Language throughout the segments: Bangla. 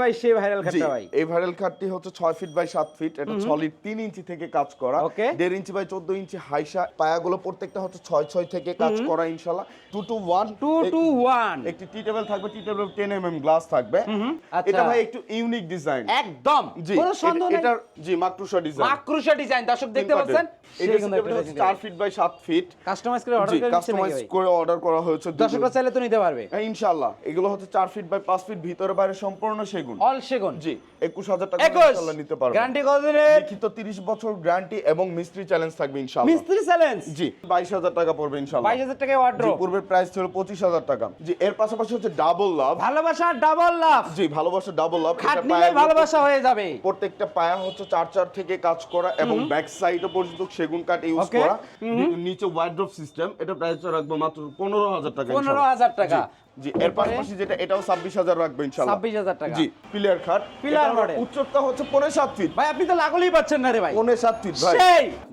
ভাই সেই ভাইরাল খাটটা ভাই। এই ভাইরাল হচ্ছে ছয় ফিট বাই সাত ফিট এটা সলিড তিন ইঞ্চি থেকে কাজ করা। Okay. দেড় ইঞ্চি বাই চোদ্দ ইঞ্চি হাইসা পায়াগুলো প্রত্যেকটা হচ্ছে ছয় ছয় থেকে কাজ করা ইনশাল্লাহ two two one two two one একটি টি টেবিল থাকবে tea table ten M M glass থাকবে আচ্ছা। এটা ভাই একটু ইউনিক ডিজাইন একদম। কোনো সন্দেহ নেই। এটার জি মাকড়সা ডিজাইন মাকড়সা ডিজাইন দর্শক দেখতে পাচ্ছেন? এটা হচ্ছে ফিট বাই সাত ফিট কাস্টমাইজ করে অর্ডার করে কাস্টমাইজ করে অর্ডার করা হয়েছে দর্শকরা চাইলে তো নিতে পারবে। হ্যাঁ, ইনশাআল্লাহ। এগুলো হচ্ছে ফিট বাই ফিট ভিতরে বাইরে সম্পূর্ণ সেগুন অল সেগুন। জি একুশ হাজার টাকা একুশ! ইনশাআল্লাহ নিতে পারবেন গ্যারান্টি কতদিনের লিখিত তিরিশ বছর গ্যারান্টি এবং মিস্ত্রি চ্যালেঞ্জ থাকবে ইনশাআল্লাহ মিস্ত্রি চ্যালেঞ্জ জি বাইশ হাজার টাকা পড়বে ইনশাআল্লাহ টাকায় পূর্বের প্রাইস ছিল পঁচিশ হাজার টাকা। জি এর পাশাপাশি হচ্ছে ডাবল লাভ ভালোবাসা ডাবল লাভ জি ভালোবাসা ডাবল লাভ ভালোবাসা হয়ে যাবে। প্রত্যেকটা পায়া হচ্ছে চার চার থেকে কাজ করা এবং ব্যাক সাইডে পর্যন্ত সেগুন কাঠ ইউজ করা। নিচে ওয়াইড্রপ সিস্টেম এটা প্রাইস রাখব মাত্র পনেরো হাজার টাকা পনেরো ইনশাআল্লাহ। হাজার টাকা। জি, এর পাশাপাশি যেটা এটাও ছাব্বিশ হাজার রাখবে ইনশাল্লাহ। 26,000 টাকা। জি পিলার খাট model। উচ্চতা হচ্ছে পনেরো সাত ফিট ভাই আপনি তো লাগলেই পাচ্ছেন না রে ভাই। পনেরো সাত ফিট ভাই।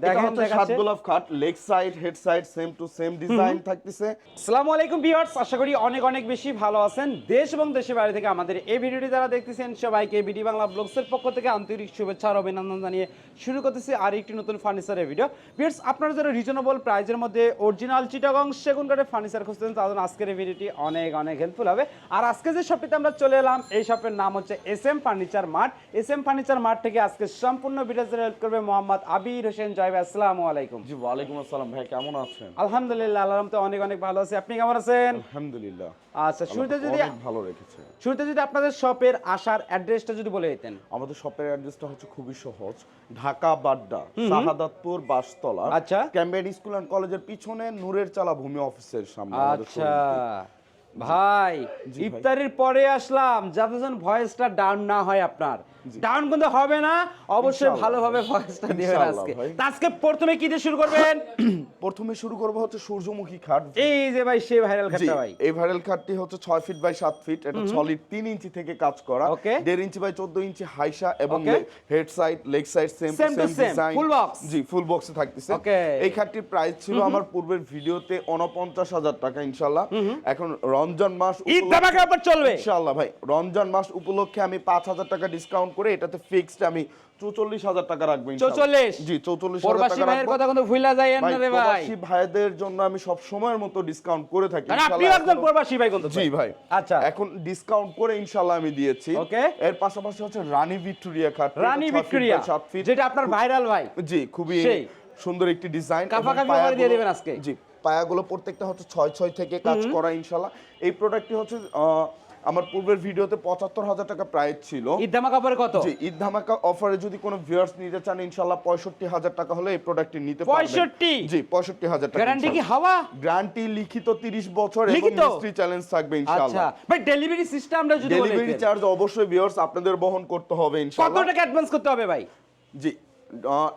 দেখেন সাত গোলাপ খাট leg side head side same to same design থাকতেছে। আসসালামু আলাইকুম ভিউয়ার্স আশা করি অনেক অনেক বেশি ভালো আছেন। দেশ এবং দেশের বাইরে থেকে আমাদের এই ভিডিওটি যারা দেখতেছেন সবাইকে বিডি বাংলা ব্লগসের পক্ষ থেকে আন্তরিক শুভেচ্ছা আর অভিনন্দন জানিয়ে শুরু করতেছি আর একটি নতুন ফার্নিচারের ভিডিও ভিউয়ার্স আপনারা যারা রিজনেবল প্রাইজের মধ্যে অরিজিনাল চিটাগং সেগুন কাঠের ফার্নিচার খুঁজতেন তাদের আজকের এই ভিডিওটি অনেক অনেক হেল্পফুল হবে। আর আজকে যে শপটিতে আমরা চলে এলাম এই শপের নাম হচ্ছে S M furniture mart S M furniture mart থেকে আজকে সম্পূর্ণ ভিডিওতে হেল্প করবে মোহাম্মদ আবির হোসেন জয় ভাই আসসালামু আলাইকুম। জি ওয়ালাইকুম আসসালাম ভাই কেমন আছেন? আলহামদুলিল্লাহ আল্লাহর রহমতে অনেক অনেক ভালো আছি। আপনি কেমন আছেন? আলহামদুলিল্লাহ। আচ্ছা শুরুতে যদি ভালো রেখেছে। শুরুতে যদি আপনাদের শপের আসার অ্যাড্রেসটা যদি বলে দিতেন। আমাদের শপের অ্যাড্রেসটা হচ্ছে খুবই সহজ। ঢাকা বাড্ডা শাহাদাতপুর বাসতলা। আচ্ছা। ক্যাম্বেড স্কুল অ্যান্ড কলেজের পিছনে নূরের চালা ভূমি অফিসের সামনে আচ্ছা। ভাই ইফতারির পরে আসলাম যাতে যেন ভয়েসটা ডাউন না হয় আপনার। ডাউন কিন্তু হবে না। অবশ্যই ভালোভাবে ভয়েসটা দিবেন আজকে। আজকে প্রথমে কি দিয়ে শুরু করবেন? প্রথমে শুরু করব হচ্ছে সূর্যমুখী খাট। এই যে ভাই সেই ভাইরাল খাটটা ভাই। এই ভাইরাল কাঠটি হচ্ছে ছয় ফিট বাই সাত ফিট এটা সলিড তিন ইঞ্চি থেকে কাজ করা। Okay. দেড় ইঞ্চি বাই চোদ্দ ইঞ্চি হাইসা এবং head side leg side same same design full box? জি ফুল বক্সে থাকতেছে. এই খাটটির প্রাইস ছিল আমার পূর্বের ভিডিওতে উনপঞ্চাশ হাজার টাকা ইনশাআল্লাহ এখন রমজান মাস ঈদ ধামাকা চলবে। ইনশাআল্লাহ ভাই রমজান মাস উপলক্ষে আমি পাঁচ হাজার টাকা ডিসকাউন্ট করে এটাতে ফিক্সড আমি চৌচল্লিশ হাজার টাকা রাখব ইনশাআল্লাহ। 44? জি চৌচল্লিশ হাজার প্রবাসী ভাইয়ের কথা কিন্তু ভুলা যায় না রে ভাই। প্রবাসী ভাইদের জন্য আমি সব সময়ের মতো ডিসকাউন্ট করে থাকি আপনি একজন প্রবাসী ভাই কিন্তু জি ভাই। আচ্ছা। এখন ডিসকাউন্ট করে ইনশাআল্লাহ আমি দিয়েছি। Okay. এর পাশাপাশি হচ্ছে রানী ভিক্টোরিয়া খাট। রানী ভিক্টোরিয়া যেটা আপনার ভাইরাল ভাই। জি খুবই সুন্দর একটি ডিজাইন কাফাকাফি করে দিয়ে দিবেন আজকে। জি পায়াগুলো প্রত্যেকটা হচ্ছে ছয় ছয় থেকে কাজ করা ইনশাআল্লাহ। এই প্রোডাক্টটি হচ্ছে আহ, আমার পূর্বের ভিডিওতে পঁচাত্তর হাজার টাকা প্রাইস ছিল। ঈদ ধামাকা অফারে কত? জি ঈদ ধামাকা অফারে যদি কোনো ভিউয়ার্স নিতে চান ইনশাআল্লাহ পঁয়ষট্টি হাজার টাকা হলে এই প্রোডাক্টটি নিতে পারবেন। 65? জি পঁয়ষট্টি হাজার টাকা গ্যারান্টি কি হাওয়া? গ্যারান্টি লিখিত 30 বছর এবং লিখিত? মিস্ত্রি চ্যালেঞ্জ থাকবে আচ্ছা ভাই ডেলিভারি সিস্টেমটা যদি বলে ডেলিভারি চার্জ অবশ্যই ভিউয়ার্স আপনাদের বহন করতে হবে কত টাকা অ্যাডভান্স করতে হবে ভাই? জি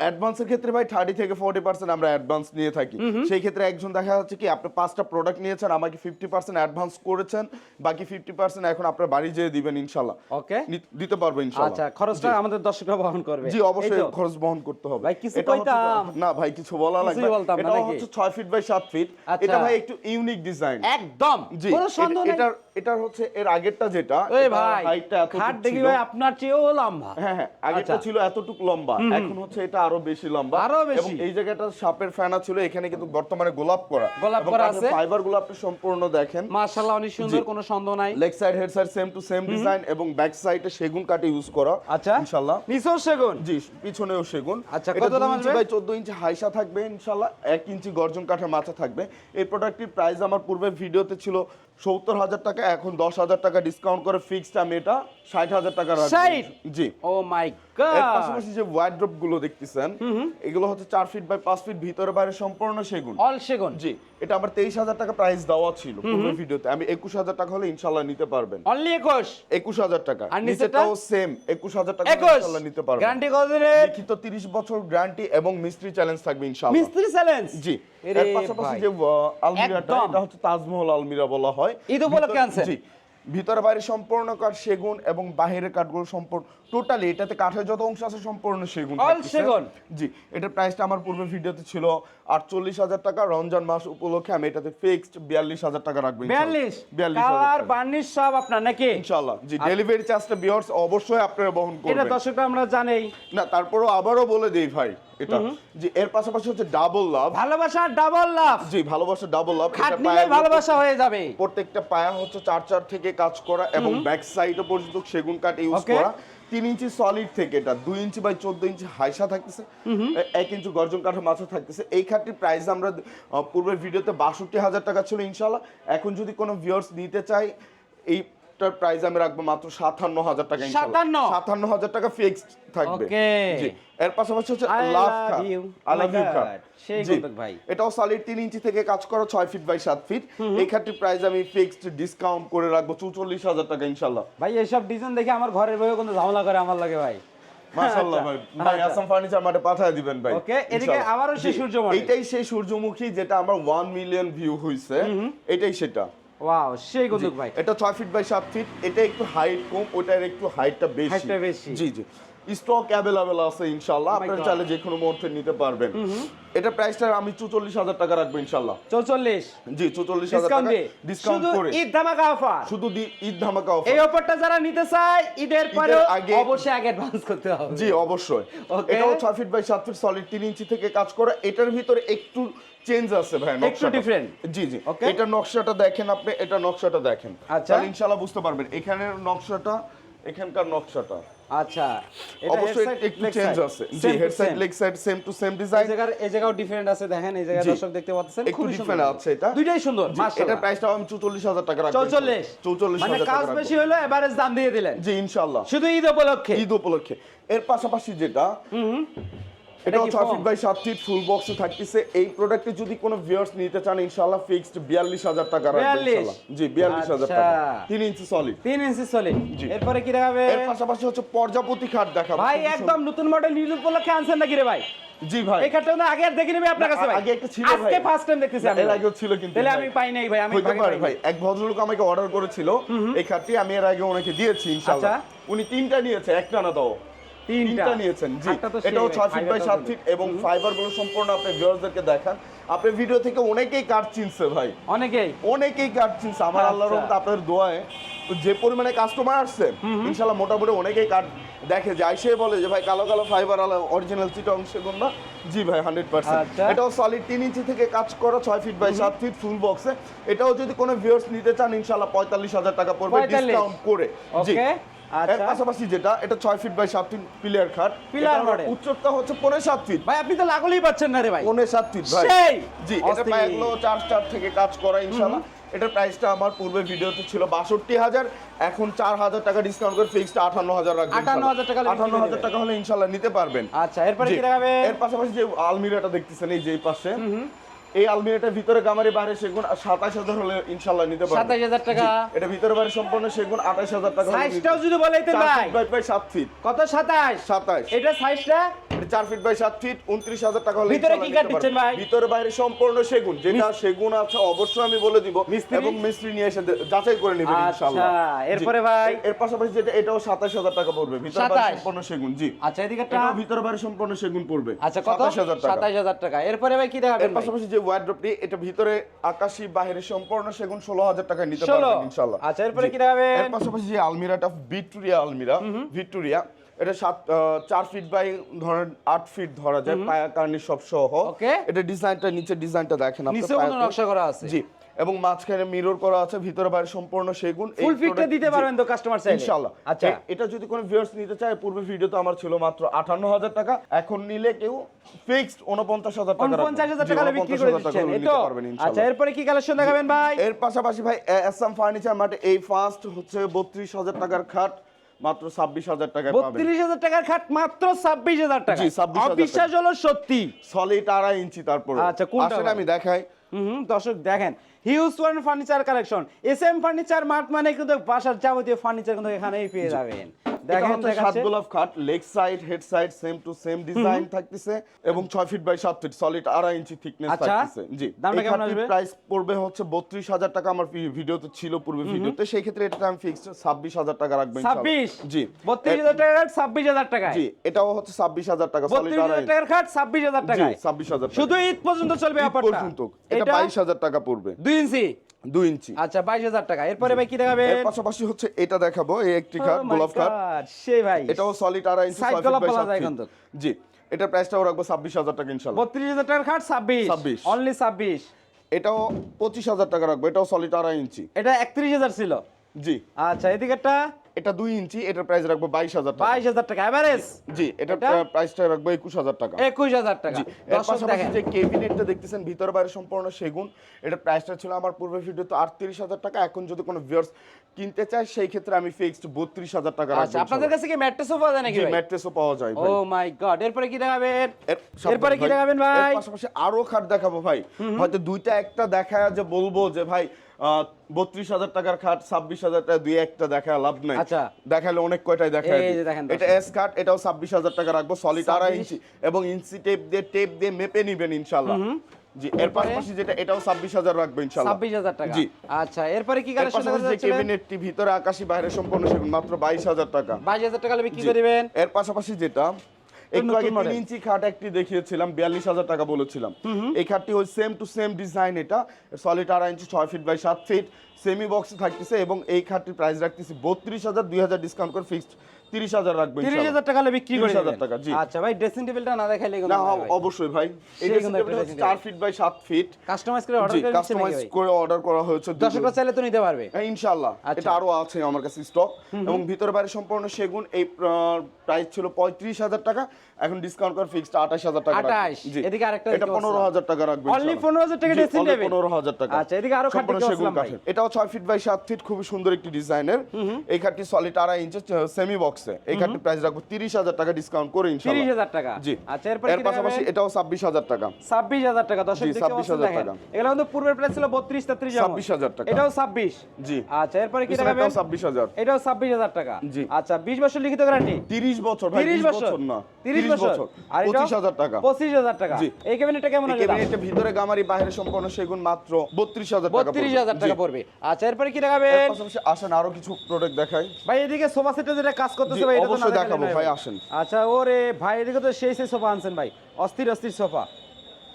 অ্যাডভান্সের ক্ষেত্রে ভাই থার্টি থেকে ফোর্টি পার্সেন্ট আমরা অ্যাডভান্স নিয়ে থাকি। সেই ক্ষেত্রে একজন দেখা যাচ্ছে কি আপনি পাঁচটা প্রোডাক্ট নিয়েছেন আমাকে ফিফটি পার্সেন্ট অ্যাডভান্স করেছেন বাকি ফিফটি পার্সেন্ট এখন আপনার বাড়ি যেয়ে দিবেন ইনশাল্লাহ ওকে। দিতে পারব ইনশাল্লাহ আচ্ছা খরচটা আমাদের দর্শকরা বহন করবে। জি অবশ্যই খরচ বহন করতে হবে। ভাই, কিছু কইতাম। না ভাই কিছু বলা লাগবে এটা হচ্ছে ছয় ফিট বাই সাত ফিট আচ্ছা। এটা ভাই একটু ইউনিক ডিজাইন একদম। জি সন্দেহ এটা- হচ্ছে এর আগেরটা যেটা ভাই হাইটটা এতটুকু খাট দেখি ভাই আপনার চেয়েও লম্বা। হ্যাঁ হ্যাঁ আগেরটা আচ্ছা। ছিল এতটুকু লম্বা এখন হচ্ছে এটা আরও বেশি লম্বা। আরও বেশি। এবং এই জায়গাটা সাপের ফেনা ছিল এখানে কিন্তু বর্তমানে গোলাপ করা। গোলাপ করা আছে। ফাইবারগুলো আপনি সম্পূর্ণ দেখেন। মাশাআল্লাহ অনেক সুন্দর কোনো সন্দেহ নাই। Leg side head side same to same design এবং ব্যাক সাইডে সেগুন কাঠে ইউজ করা। আচ্ছা। ইনশাআল্লাহ। নিচেও সেগুন? জি পিছনেও সেগুন। আচ্ছা, কত দাম আসবে? বাই চোদ্দ ইঞ্চি হাইসা থাকবে ইনশাল্লাহ এক ইঞ্চি গর্জন কাঠের মাথা থাকবে। এই প্রোডাক্টটির প্রাইস আমার পূর্বের ভিডিওতে ছিল সত্তর হাজার টাকা এখন দশ হাজার টাকা ডিসকাউন্ট করে ফিক্সড আমি এটা ষাট হাজার টাকা রাখব 60? জি ও মাই এর পাশাপাশি যে ওয়ার্ড্রপগুলো দেখতেছেন এগুলো হচ্ছে চার ফিট বাই পাঁচ ফিট ভিতরে বাইরে সম্পূর্ণ সেগুন। অল সেগুন। জি এটা আমার তেইশ হাজার টাকা প্রাইস দেওয়া ছিল পূর্বের ভিডিওতে আমি একুশ হাজার টাকা হলে ইনশাল্লাহ নিতে পারবেন। অনলি 21 একুশ হাজার টাকা। আর নিচেটাও সেম একুশ হাজার টাকা ইনশাল্লাহ নিতে পারবেন। গ্যারান্টি কতদিনের? লিখিত 30 বছর গ্যারান্টি এবং মিস্ত্রি চ্যালেঞ্জ থাকবে ইনশাআল্লাহ মিস্ত্রি চ্যালেঞ্জ জি। এর পাশাপাশি যে আলমিরাটা এটা হচ্ছে তাজমহল আলমিরা বলা হয়। ঈদ উপলক্ষে ভিতর- জি। ভিতরে বাইরে সম্পূর্ণ কাঠ সেগুন এবং বাহিরের কাঠগুলো সম্পূর্ণ টোটালি এটাতে কাঠের যত অংশ আছে সম্পূর্ণ সেগুন সেগুন? জি এটার প্রাইসটা আমার পূর্বে ভিডিওতে ছিল আটচল্লিশ হাজার টাকা রমজান মাস উপলক্ষে আমি এটাতে ফিক্সড বিয়াল্লিশ হাজার টাকা রাখব বিয়াল্লিশ? বিয়াল্লিশ কালার বার্নিশ সব আপনার নাকি? ইনশাল্লাহ জি ডেলিভারি চার্জটা বিয়ার্স অবশ্যই আপনারা বহন এটা করবেন। দর্শকরা আমরা জানেই। না তারপরও আবারও বলে দেই ভাই এটা। জি এর পাশাপাশি হচ্ছে ডাবল লাভ ভালোবাসা ডাবল লাভ জি ভালোবাসা ডাবল লাভ খাট ভালোবাসা হয়ে যাবে। প্রত্যেকটা পায়া হচ্ছে চার চার থেকে কাজ করা এবং ব্যাক সাইডে পর্যন্ত সেগুন কাঠ ইউজ করা। তিন ইঞ্চি সলিড থেকে এটা দুই ইঞ্চি বাই চোদ্দ ইঞ্চি হাইসা থাকতেছে। এক ইঞ্চি গর্জন কাঠের মাথা থাকতেছে। এই খাটটির প্রাইস আমরা পূর্বের ভিডিওতে বাষট্টি হাজার টাকা ছিল ইনশাল্লাহ এখন যদি কোনো ভিউয়ার্স নিতে চাই এইটার প্রাইস আমি রাখব মাত্র সাতান্ন হাজার টাকা। 57? সাতান্ন হাজার টাকা ফিক্সড থাকবে. জি এর পাশাপাশি হচ্ছে I লাভ love খাট you. I love you God. সেই জি। ভাই। এটাও সলিড তিন ইঞ্চি থেকে কাজ করা ছয় ফিট বাই সাত ফিট এই খাটটির প্রাইস আমি ফিক্সড ডিসকাউন্ট করে রাখব চৌচল্লিশ হাজার টাকা ইনশাল্লাহ ভাই এইসব ডিজাইন দেখে আমার ঘরের বইও কিন্তু ঝামেলা করে আমার লাগে ভাই মাশাআল্লাহ ভাই ভাই আচ্ছা। আসাম ফার্নিচার মাঠে পাঠিয়ে দিবেন ভাই Okay, এদিকে। আবারও সেই জি, সূর্যমণি। এইটাই সেই সূর্যমুখী যেটা আমার ওয়ান মিলিয়ন ভিউ হইছে এটাই সেটা ওয়াও সেই কৌতুক ভাই। এটা 6 ফিট বাই 7 ফিট এটা একটু হাইট কম ওটার একটু হাইটটা বেশি। হাইটটা বেশি। জি জি। স্টক অ্যাভেলেবেল আছে ইনশাল্লাহ Oh আপনারা চাইলে যে কোনো মুহূর্তে নিতে পারবেন। এটা প্রাইসটা আমি চৌচল্লিশ হাজার টাকা রাখব ইনশাল্লাহ চৌচল্লিশ? জি চৌচল্লিশ হাজার ডিসকাউন্ট টাকা ডিসকাউন্ট করে। ঈদ ধামাকা অফার শুধু ঈদ ধামাকা offer। এই অফারটা যারা নিতে চায় ঈদের পরে আগে- অবশ্যই আগে অ্যাডভান্স করতে হবে। জি অবশ্যই। এটাও ছয় ফিট বাই সাত ফিট সলিড তিন ইঞ্চি থেকে কাজ করা। এটার ভিতরে একটু চেঞ্জ আছে ভাই নকশাটা। different। জি জি. এটা নকশাটা দেখেন আপনি এটা নকশাটা দেখেন। আচ্ছা। তাহলে ইনশাআল্লাহ বুঝতে পারবেন। এখানের নকশাটা এখানকার নকশাটা। আচ্ছা অবশ্যই একটু চেঞ্জ আছে। জি head side leg side same to same এই ডিজাইন জায়গার এই জায়গাও ডিফারেন্ট আছে দেখেন এই জায়গায় জি। দর্শক দেখতে পাচ্ছেন একটু ডিফারেন্ট আছে এটা। দুইটাই সুন্দর মাশাআল্লাহ। এটা প্রাইসটাও আমি চৌচল্লিশ হাজার টাকা রাখব। 44 44000 মানে কাজ বেশি। হলো এভারেজ দাম দিয়ে দিলেন। জি ইনশাআল্লাহ। শুধু ঈদ উপলক্ষে? ঈদ উপলক্ষে। এর পাশাপাশি যেটা এটা কি ছয় foam? ফিট বাই সাত ফিট ফুল বক্সে থাকতেছে। এই প্রোডাক্টে যদি কোনো ভিউয়ার্স নিতে চান ইনশাআল্লাহ ফিক্সড বিয়াল্লিশ হাজার টাকা রাখব 42? ইনশাআল্লাহ। জি বিয়াল্লিশ হাজার আচ্ছা। টাকা। তিন ইঞ্চি সলিড তিন ইঞ্চি সলিড এরপরে কি দেখাবে? এর পাশাপাশি হচ্ছে পর্যাপতি খাট দেখাবো। ভাই একদম নতুন মডেল নিউজ উপলক্ষে আনছেন নাকি রে ভাই? জি ভাই। এই খাটটা না আগে আর দেখে নেবে আপনার কাছে ভাই। আগে একটা ছিল ভাই। আজকে ফার্স্ট টাইম দেখতেছি আমি এর আগেও ছিল কিন্তু তাহলে আমি পাই নাই ভাই আমি পাই ভাই। এক ভদ্রলোক আমাকে অর্ডার করেছিল এই খাটটি আমি এর আগে ওনাকে দিয়েছি ইনশাআল্লাহ। আচ্ছা। উনি তিনটা নিয়েছে একটা না দাও। তিনটা। নিয়েছেন জি। ফিট বাই সাত ফিট এবং ফাইবারগুলো সম্পূর্ণ আপনি ভিউয়ারদেরকে দেখান। আপনি ভিডিও থেকে অনেকেই কাঠ চিনছে ভাই। অনেকেই। অনেকেই কাঠ চিনছে। আমার আচ্ছা। আল্লাহর রহমতে আপনাদের দোয়ায় যে পরিমাণে কাস্টমার আসছে ইনশাআল্লাহ মোটামুটি অনেকেই কাঠ দেখে যে আইসে বলে যে ভাই কালো কালো ফাইবার আলা অরিজিনাল চিটা অংশ না জি ভাই হান্ড্রেড পার্সেন্ট আচ্ছা। এটাও সলিড তিন ইঞ্চি থেকে কাজ করা ছয় ফিট বাই সাত ফিট ফুল বক্সে এটাও যদি কোনো ভিউয়ার্স নিতে চান ইনশাআল্লাহ পঁয়তাল্লিশ হাজার টাকা পড়বে 45 ডিসকাউন্ট করে। জি। এর আচ্ছা। পাশাপাশি যেটা এটা ছয় ফিট বাই সাত ফিট পিলিয়ার খাট। উচ্চতা হচ্ছে পনেরো সাত ফিট ভাই আপনি তো লাগলেই পাচ্ছেন না রে ভাই। পৌনে সাত ফিট ভাই। জি এটা অস্থির। চার চার থেকে কাজ করা ইনশাল্লাহ এটার প্রাইসটা আমার পূর্বের ভিডিওতে ছিল বাষট্টি হাজার। এখন চার হাজার টাকা ডিসকাউন্ট করে ফিক্সড আটান্ন হাজার রাখবেন 58,000 টাকা আটান্ন হাজার টাকা হলে ইনশাল্লাহ নিতে পারবেন। আচ্ছা এরপরে কি দেখাবে? এর পাশাপাশি যে আলমিরাটা দেখতেছেন এই যে পাশে এই আলমিরাটার ভিতরে গামারি বাইরে সেগুন সাতাশ হাজার হলে ইনশাল্লাহ নিতে পারবেন 27,000 টাকা। এটা ভিতরে বাইরে সম্পূর্ণ সেগুন আঠাশ হাজার টাকা সাইজটাও যদি চার ভাই। বাই বাই সাত ফিট কত 27 সাতাশ। এটা সাইজটা? চার ফিট বাই সাত ফিট উনত্রিশ হাজার টাকা হলে ভিতরে কি কাঠ দিচ্ছেন ভাই? ভিতরে বাইরে সম্পূর্ণ সেগুন যেটা সেগুন আছে অবশ্যই আমি বলে দিব? এবং মিস্ত্রি নিয়ে এসে যাচাই করে নেবেন আচ্ছা, ইনশাআল্লাহ এরপরে ভাই? এর- পাশাপাশি যেটা এটাও সাতাশ হাজার টাকা পড়বে। ভিতরে বাইরে সম্পূর্ণ সেগুন জি। আচ্ছা এদিকে ভিতরে বাইরে সম্পূর্ণ সেগুন পড়বে। আচ্ছা কত? 27,000 টাকা। 27000 টাকা। এরপরে ভাই কি দেখাবেন এর পাশাপাশি যে ওয়ার্ড্রপটি এটা ভিতরে আকাশি বাইরে সম্পূর্ণ সেগুন ষোলো হাজার টাকায় নিতে পারবেন ইনশাআল্লাহ। আচ্ছা, এরপরে। কি দেখাবেন? এর পাশাপাশি যে আলমিরাটা ভিক্টোরিয়া আলমিরা ভিক্টোরিয়া এটা সাত চার ফিট বাই ধরেন আট ফিট ধরা যায় পায়া কারণে সব সহ. এটা ডিজাইনটা নিচে ডিজাইনটা দেখেন আপনি নকশা করা আছে? জি। এবং মাঝখানে মিরর করা আছে ভিতরে বাইরে সম্পূর্ণ সেগুন। ফুল ফিটটা দিতে পারবেন তো কাস্টমার চাইলে। ইনশাআল্লাহ। আচ্ছা। এটা যদি কোনো ভিউয়ার্স নিতে চায় পূর্বে ভিডিওতে আমার ছিল মাত্র আটান্ন হাজার টাকা। এখন নিলে কেউ ফিক্সড উনপঞ্চাশ হাজার টাকা রাখবেন। পঞ্চাশ হাজার জি, টাকা হলে বিক্রি করে দিচ্ছেন এই তো? আচ্ছা এরপরে কি কালেকশন দেখাবেন ভাই? এর পাশাপাশি ভাই এসএম ফার্নিচার মাঠে এই ফার্স্ট হচ্ছে বত্রিশ হাজার টাকার খাট মাত্র ছাব্বিশ হাজার টাকায় পাবেন। বত্রিশ হাজার টাকার খাট মাত্র ছাব্বিশ হাজার টাকা। জি, 26,000 অবিশ্বাস হলো সত্যি। সলিড আড়াই ইঞ্চি তারপর আচ্ছা, কোনটা আসলে আমি দেখাই। হুম দর্শক দেখেন huge one furniture collection S M furniture mart মানে কিন্তু বাসার যাবতীয় ফার্নিচার কিন্তু এখানেই পেয়ে যাবেন। দেখেন সাত গোলাপ খাট leg side head side same to same design থাকতেছে এবং ছয় ফিট বাই সাত ফিট সলিড আড়াই ইঞ্চি থিকনেস আচ্ছা। থাকতেছে। জি দামটা কেমন আসবে? প্রাইস পড়বে হচ্ছে বত্রিশ হাজার টাকা আমার ভিডিওতে ছিল পূর্বে ভিডিওতে সেই ক্ষেত্রে এটা আমি ফিক্সড ছাব্বিশ হাজার টাকা রাখব ইনশাআল্লাহ। ছাব্বিশ? জি। বত্রিশ হাজার টাকার খাট ছাব্বিশ হাজার টাকায়? জি এটাও হচ্ছে ছাব্বিশ হাজার টাকা সলিড আড়াই হাজার টাকার খাট ছাব্বিশ হাজার জি টাকায়? ছাব্বিশ হাজার শুধু ঈদ পর্যন্ত চলবে অফারটা? পর্যন্ত এটা এটা বাইশ হাজার টাকা পড়বে। দুই ইঞ্চি দুই ইঞ্চি। আচ্ছা বাইশ হাজার টাকা। এরপরে ভাই কি দেখাবে পাশাপাশি হচ্ছে এটা দেখাবো এই একটি গোলাপ ভাই। এটাও সলিড আড়াই ইঞ্চি গোলাপ বলা যায় কিন্তু। জি এটা প্রাইসটাও রাখব ছাব্বিশ হাজার টাকা ইনশাল্লাহ বত্রিশ হাজার টাকার খাট ছাব্বিশ। 26 অনলি ছাব্বিশ। এটাও পঁচিশ হাজার টাকা রাখব এটাও সলিড আড়াই ইঞ্চি। এটা একত্রিশ হাজার ছিল। জি। আচ্ছা এদিকেরটা? এটা দুই ইঞ্চি এটার প্রাইস রাখব বাইশ হাজার টাকা। বাইশ হাজার টাকা এভারেজ জি এটার? প্রাইসটা রাখব একুশ হাজার টাকা। একুশ হাজার টাকা। এর পাশাপাশি যে কেবিনেটটা দেখতেছেন ভিতর বাইরে সম্পূর্ণ সেগুন এটা প্রাইসটা ছিল আমার পূর্বে ভিডিওতে আটত্রিশ হাজার টাকা এখন যদি কোনো ভিউয়ার্স কিনতে চায় সেই ক্ষেত্রে আমি ফিক্সড বত্রিশ হাজার টাকা আচ্ছা আপনাদের কাছে কি ম্যাট্রেসও পাওয়া যায় নাকি ম্যাট্রেসও পাওয়া যায় ও মাই গড এরপরে কি দেখাবেন? এর এরপরে কি দেখাবেন ভাই? পাশাপাশি আরও খাট দেখাবো ভাই। হয়তো দুইটা একটা দেখা যে বলব যে ভাই বত্রিশ হাজার টাকার খাট ছাব্বিশ হাজার টাকা দুই একটা দেখা লাভ নাই। আচ্ছা। দেখালে অনেক কয়টাই দেখা এটা এস কাট এটাও ছাব্বিশ হাজার টাকা রাখব সলিড আড়াই ইঞ্চি এবং ইঞ্চি টেপ দিয়ে টেপ দিয়ে মেপে নিবেন ইনশাল্লাহ জি এর পাশাপাশি যেটা এটাও ছাব্বিশ হাজার রাখব ইনশাল্লাহ ছাব্বিশ হাজার টাকা। জি। আচ্ছা এরপরে কি কালেকশন পাশাপাশি যে কেবিনেটটি ভিতরে আকাশি বাইরে সম্পূর্ণ সেগুন মাত্র বাইশ হাজার টাকা। বাইশ হাজার টাকা হলে বিক্রি জি। করে দিবেন। এর পাশাপাশি যেটা একটু আগে তিন ইঞ্চি খাট একটি দেখিয়েছিলাম বিয়াল্লিশ হাজার টাকা বলেছিলাম। এই খাটটি ওই সেম টু সেম ডিজাইন এটা। সলিড আড়াই ইঞ্চি ছয় ফিট বাই সাত ফিট সেমি বক্সে থাকতেছে এবং এই খাটটির প্রাইস রাখতেছি বত্রিশ হাজার দুই হাজার ডিসকাউন্ট করে ফিক্সড তিরিশ হাজার রাখবেন তিরিশ হাজার টাকা হলে বিক্রি করে 30,000 দিবেন। টাকা, জি। আচ্ছা ভাই ড্রেসিং টেবিলটা না দেখাইলে না অবশ্যই ভাই। এই ড্রেসিং চার ফিট বাই সাত ফিট কাস্টমাইজ করে অর্ডার করে কাস্টমাইজ করে অর্ডার করা হয়েছে দর্শকরা চাইলে তো নিতে পারবে। হ্যাঁ, ইনশাআল্লাহ। আচ্ছা। এটা আরও আছে আমার কাছে স্টক এবং ভিতরে বাইরে সম্পূর্ণ সেগুন এই প্রাইস ছিল পঁয়ত্রিশ হাজার টাকা। এখন ডিসকাউন্ট করে ফিক্সড আঠাশ হাজার টাকা রাখব। 28 জি। এদিকে আরেকটা এটা পনেরো হাজার টাকা রাখবে Only 15,000 টাকা dressing table? পনেরো হাজার টাকা। আচ্ছা, এদিকে আরও খাট সেগুন কাঠের। এটাও ছয় ফিট বাই সাত ফিট খুবই সুন্দর একটি ডিজাইনের এই খাটটি সলিড আড়াই ইঞ্চি সেমি বক্সে এই খাটটির প্রাইস রাখব তিরিশ হাজার টাকা ডিসকাউন্ট করে তিরিশ ইনশাআল্লাহ হাজার টাকা। জি। আচ্ছা এরপরে এর পাশাপাশি এটাও ছাব্বিশ হাজার টাকা। ছাব্বিশ হাজার টাকা জি, দেখতে 26,000 টাকা। এগুলো কিন্তু পূর্বের প্রাইস ছিল বত্রিশ তেত্রিশ 26,000 টাকা। এটাও ছাব্বিশ। জি। আচ্ছা এরপরে কি দেখাবেন? এটাও ছাব্বিশ হাজার। এটাও ছাব্বিশ হাজার টাকা। জি। আচ্ছা বিশ বছর লিখিত গ্যারান্টি তিরিশ বছর ভাই 30 তিরিশ বছর? না। তিরিশ বছর। আর পঁচিশ হাজার টাকা। পঁচিশ হাজার টাকা। জি। এই ক্যাবিনেটটা কেমন আছে ক্যাবিনেটের ভিতরে গামারি বাইরে সম্পূর্ণ সেগুন মাত্র বত্রিশ হাজার টাকা বত্রিশ। হাজার। টাকা পড়বে। আচ্ছা এরপরে কি পাশাপাশি আসেন আরও কিছু প্রোডাক্ট দেখাই। ভাই এদিকে সোফা সেটে যেটা কাজ করতেছে ভাই এটা অবশ্যই দেখাবো ভাই, আসেন। আচ্ছা ওরে ভাই এদিকে তো সেই সেই সোফা আনছেন ভাই অস্থির অস্থির সোফা।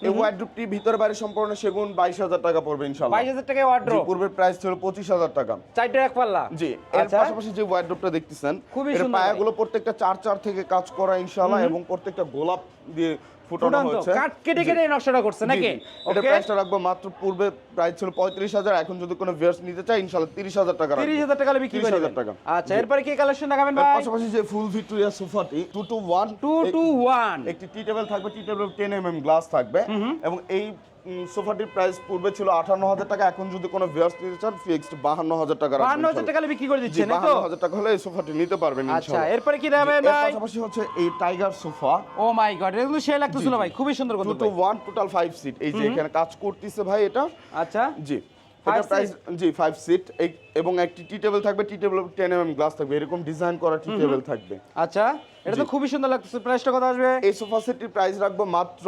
এই ওয়ার্ড্রপটি ভিতরে বাইরে সম্পূর্ণ সেগুন বাইশ হাজার টাকা পড়বে বাইশ হাজার টাকায় ওয়ার্ড্রপ পূর্বের প্রাইস ছিল পঁচিশ হাজার টাকা। চারটা এক পাল্লা? জি এর আচ্ছা। পাশাপাশি যে ওয়ার্ড্রপটা দেখতেছেন খুবই এর পায়াগুলো প্রত্যেকটা চার চার থেকে কাজ করা ইনশাল্লাহ এবং প্রত্যেকটা গোলাপ দিয়ে ফুটানো হয়েছে। কাট কেটে কেটে নকশাটা করছে নাকি? এটা প্রাইসটা রাখব মাত্র পূর্বে প্রাইস ছিল পঁয়ত্রিশ হাজার এখন যদি কোনো ভিউয়ার্স নিতে চায় তিরিশ হাজার টাকা রাখব। তিরিশ হাজার টাকা হলে বিক্রি করে 30,000 টাকা। আচ্ছা এরপরে কি কালেকশন দেখাবেন ভাই? পাশাপাশি যে full Victoria সোফাটি two two one two two one একটি টি টেবিল থাকবে tea table ten M M glass থাকবে এবং এই সোফাটির প্রাইস পূর্বে ছিল আঠান্ন হাজার টাকা এখন যদি কোনো ভিউয়ার্স নিতে চান ফিক্সড বাহান্ন হাজার টাকা বান্ন হাজার টাকা বিক্রি করে দিচ্ছেন তো? বাহান্ন হাজার টাকা হলে এই সোফাটি নিতে পারবেন আচ্ছা এরপরে কি এর ভাই? পাশাপাশি হচ্ছে এই tiger sofa. Oh my god কিন্তু সেই লাগতেছিল ভাই খুবই সুন্দর কিন্তু two one total five seat এই যে এখানে কাজ করতেছে ভাই এটা। আচ্ছা। জি Five এটা প্রাইস জি ফাইভ সিট এবং একটি টি টেবিল থাকবে tea table ten M glass থাকবে এরকম ডিজাইন করা টি টেবিল থাকবে। আচ্ছা এটা তো খুবই সুন্দর লাগতেছে প্রাইসটা কত আসবে? এই সোফা সেটটির প্রাইস রাখব মাত্র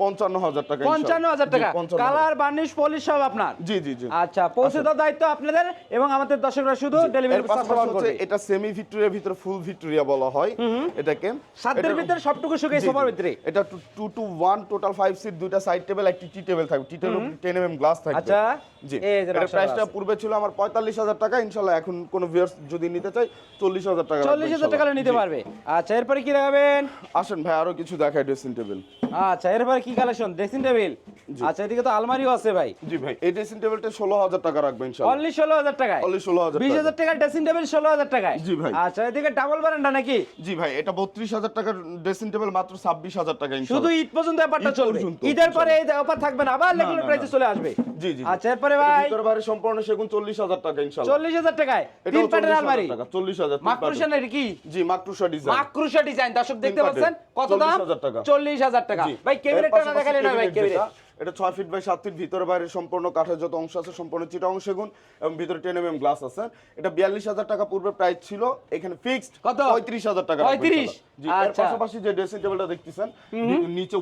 পঞ্চান্ন হাজার টাকা পঞ্চান্ন হাজার টাকা। কালার বার্নিশ পলিশ সব আপনার? জি জি জি। আচ্ছা পৌঁছে দেওয়ার দায়িত্ব আপনাদের এবং আমাদের দর্শকরা শুধু ডেলিভারি এর এটা সেমি ভিক্টোরিয়া ভিতরে ফুল ভিক্টোরিয়া বলা হয়। এটাকে সাধ্যের ভিতরে সবটুকু শুকিয়ে সবার ভিতরে। এটা two two one total five seat দুইটা সাইড টেবিল একটি টি টেবিল থাকবে। Tea table ten M glass থাকবে। আচ্ছা জি। এটা প্রাইসটা পূর্বে ছিল আমার পঁয়তাল্লিশ হাজার টাকা ইনশাল্লাহ এখন কোনো ভিউয়ার্স যদি নিতে চাই চল্লিশ হাজার টাকা চল্লিশ হাজার টাকা নিতে। পারবে। আচ্ছা এরপরে কি জি। আসেন ভাই আরও কিছু দেখাই ড্রেসিং টেবিল আচ্ছা এরপরে কি কালেকশন ড্রেসিং টেবিল আচ্ছা এদিকে তো আলমারিও আছে ভাই। জি ভাই এই ড্রেসিং টেবিলটা ষোলো হাজার টাকা রাখব ইনশাল্লাহ অনলি ষোলো হাজার টাকায়? অনলি ষোলো হাজার বিশ টাকা ড্রেসিং টেবিল ষোলো হাজার টাকায়? জি ভাই। আচ্ছা এদিকে ডাবল বারান্ডা নাকি? জি ভাই এটা বত্রিশ হাজার টাকার ড্রেসিং টেবিল মাত্র ছাব্বিশ হাজার টাকা শুধু ইনশাল্লাহ ঈদ পর্যন্ত ব্যাপারটা চলবে। ঈদের পরে এই অফার থাকবে না আবার লেগুলার প্রাইসে চলে আসবে। জি জি আচ্ছা এরপরে ভাই ভিতরে বাইরে সম্পূর্ণ সেগুন চল্লিশ হাজার টাকা ইনশাল্লাহ চল্লিশ হাজার টাকায় তিন এটাও প্যাটের 40,000 আলমারি? টাকা মাকরুশা। নাকি? কি জি মাকরুশা ডিজাইন মাকরুশা ডিজাইন দর্শক দেখতে পাচ্ছেন? কত দাম? 40,000 টাকা। চল্লিশ হাজার টাকা ভাই এর ক্যামেরাটা না পাশাপাশি দেখালে না ভাই cabinet ক্যামেরা যেটা, এটা ছয় ফিট বাই সাত ফিট ভিতরে বাইরে সম্পূর্ণ কাঠের যত অংশ আছে সম্পূর্ণ চিটাং সেগুন এবং ভিতরে টেন এম গ্লাস আছে। এটা বিয়াল্লিশ হাজার টাকা পূর্বে প্রাইস ছিল এখানে ফিক্সড কত? পঁয়ত্রিশ হাজার টাকা রাখব 35? ইনশাআল্লাহ। জি এর আচ্ছা। পাশাপাশি যে ড্রেসিং টেবিলটা দেখতেছেন নিচে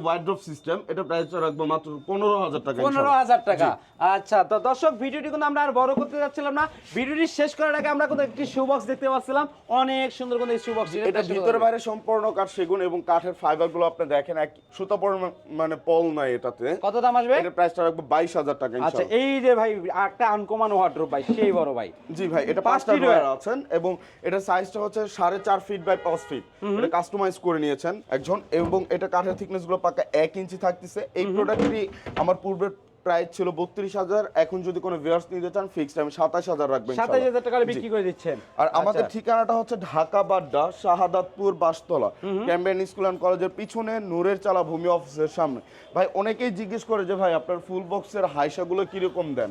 সিস্টেম এটা প্রাইস রাখব মাত্র পনেরো হাজার টাকা পনেরো হাজার টাকা। আচ্ছা তো দর্শক ভিডিওটি কিন্তু আমরা আর বড় করতে যাচ্ছিলাম না। ভিডিওটি শেষ করার আগে আমরা কিন্তু একটি শু বক্স দেখতে পাচ্ছিলাম। অনেক সুন্দর কিন্তু এই শু বক্স এটা ভিতরে বাইরে সম্পূর্ণ কাঠ সেগুন এবং কাঠের ফাইবারগুলো আপনি দেখেন এক সুতা মানে পল নাই এটাতে। কত দাম আসবে? এর প্রাইসটা রাখব বাইশ হাজার টাকা আচ্ছা এই যে ভাই একটা আনকমান ওয়ার্ড্রপ ভাই সেই বড় ভাই। জি ভাই এটা পাঁচটি ড্রয়ার আছেন এবং এটা সাইজটা হচ্ছে সাড়ে চার ফিট বাই পাঁচ ফিট এটা কাস্টমাইজ করে নিয়েছেন একজন এবং এটা কাঠের থিকনেসগুলো পাকা এক ইঞ্চি থাকতেছে। এই প্রোডাক্টটি আমার পূর্বের প্রাইস ছিল বত্রিশ হাজার। এখন যদি কোনো ভিউয়ার্স নিতে চান ফিক্সড আমি সাতাশ হাজার রাখবেন সাতাশ হাজার টাকা বিক্রি করে দিচ্ছেন। আর আমাদের আচ্ছা। ঠিকানাটা হচ্ছে Dhaka Badda Shahadatpur Bastola Cambrian school and কলেজের পিছনে নূরের চালা ভূমি অফিসের সামনে। ভাই অনেকেই জিজ্ঞেস করে যে ভাই আপনার ফুল বক্সের হাইসাগুলো কীরকম দেন?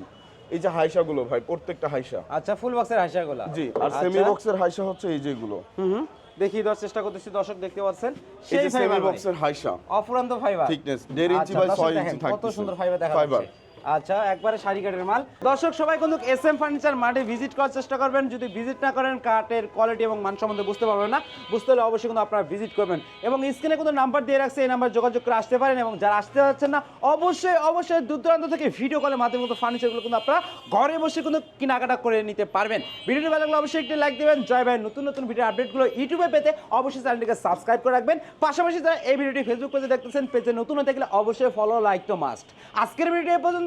এই যে হাইসাগুলো ভাই প্রত্যেকটা হাইসা। আচ্ছা ফুল বক্সের হাসিয়াগুলা জি আর সেমি আচ্ছা। বক্সের হাইসা হচ্ছে এই যেগুলো। হুম। দেখি দেওয়ার চেষ্টা করতেছি দর্শক দেখতে পাচ্ছেন। সেই ফাইবার বক্সের হাইসা। অফুরান্ত ফাইবার Thickness, দেড় ইঞ্চি বাই 6 ইঞ্চি কত সুন্দর ফাইবার দেখা। যাচ্ছে। আচ্ছা একবারে শাড়ি কাঠের মাল। দর্শক, সবাই কিন্তু এস এম ফার্নিচার মাঠে ভিজিট করার চেষ্টা করবেন। যদি ভিজিট না করেন, কাঠের কোয়ালিটি এবং মান সম্বন্ধে বুঝতে পারবেন না। বুঝতে হলে অবশ্যই কিন্তু আপনারা ভিজিট করবেন। এবং স্ক্রিনে কিন্তু নাম্বার দিয়ে রাখছে, এই নাম্বার যোগাযোগ করে আসতে পারেন এবং যারা আসতে পারছেন না, অবশ্যই অবশ্যই দূর থেকে ভিডিও কলের মাধ্যমে কিন্তু ফার্নিচারগুলো কিন্তু আপনারা ঘরে বসে কিন্তু কেনাকাটা করে নিতে পারবেন। ভিডিওটি ভালো লাগলে অবশ্যই একটি লাইক দেবেন। জয় ভাই, নতুন নতুন ভিডিও আপডেটগুলো ইউটিউবে পেতে অবশ্যই চ্যানেলটিকে সাবস্ক্রাইব করে রাখবেন। পাশাপাশি যারা এই ভিডিওটি ফেসবুক পেজে দেখতেছেন পেজে নতুন হতে গেলে অবশ্যই ফলো লাইক তো মাস্ট আজকের ভিডিও এই